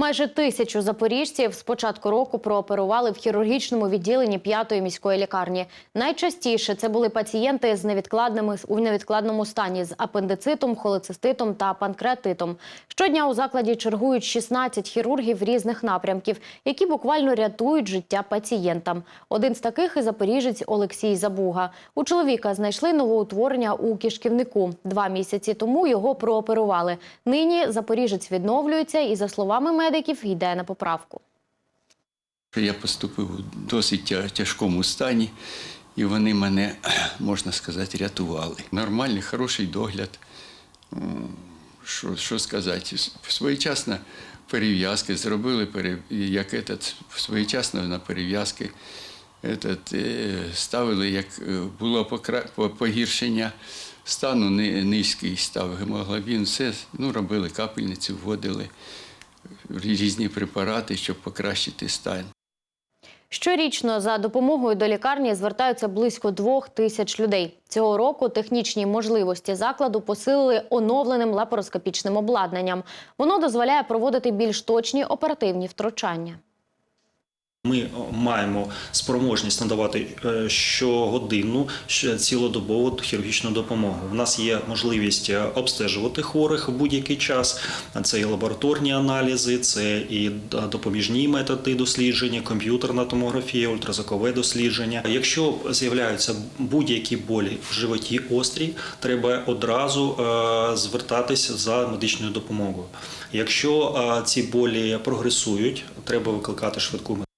Майже тисячу запоріжців з початку року прооперували в хірургічному відділенні п'ятої міської лікарні. Найчастіше це були пацієнти з невідкладними у невідкладному стані з апендицитом, холециститом та панкреатитом. Щодня у закладі чергують 16 хірургів різних напрямків, які буквально рятують життя пацієнтам. Один з таких і запоріжець Олексій Забуга. У чоловіка знайшли новоутворення у кишківнику. Два місяці тому його прооперували. Нині запоріжець відновлюється і, за словами медиків, йде на поправку. Я поступив у досить тяжкому стані, і вони мене, можна сказати, рятували. Нормальний, хороший догляд. Що, що сказати, своєчасно перев'язки зробили, як этот, своєчасно на перев'язки этот, е, ставили, як е, було погіршення стану, низький став гемоглобін, все ну, робили капельниці, вводили різні препарати, щоб покращити стан. Щорічно за допомогою до лікарні звертаються близько двох тисяч людей. Цього року технічні можливості закладу посилили оновленим лапароскопічним обладнанням. Воно дозволяє проводити більш точні оперативні втручання. Ми маємо спроможність надавати е, щогодинну цілодобову хірургічну допомогу. У нас є можливість е, обстежувати хворих в будь-який час. Це і лабораторні аналізи, це і допоміжні методи дослідження, комп'ютерна томографія, ультразвукове дослідження. Якщо з'являються будь-які болі в животі острі, треба одразу е, звертатись за медичною допомогою. Якщо е, ці болі прогресують, треба викликати швидку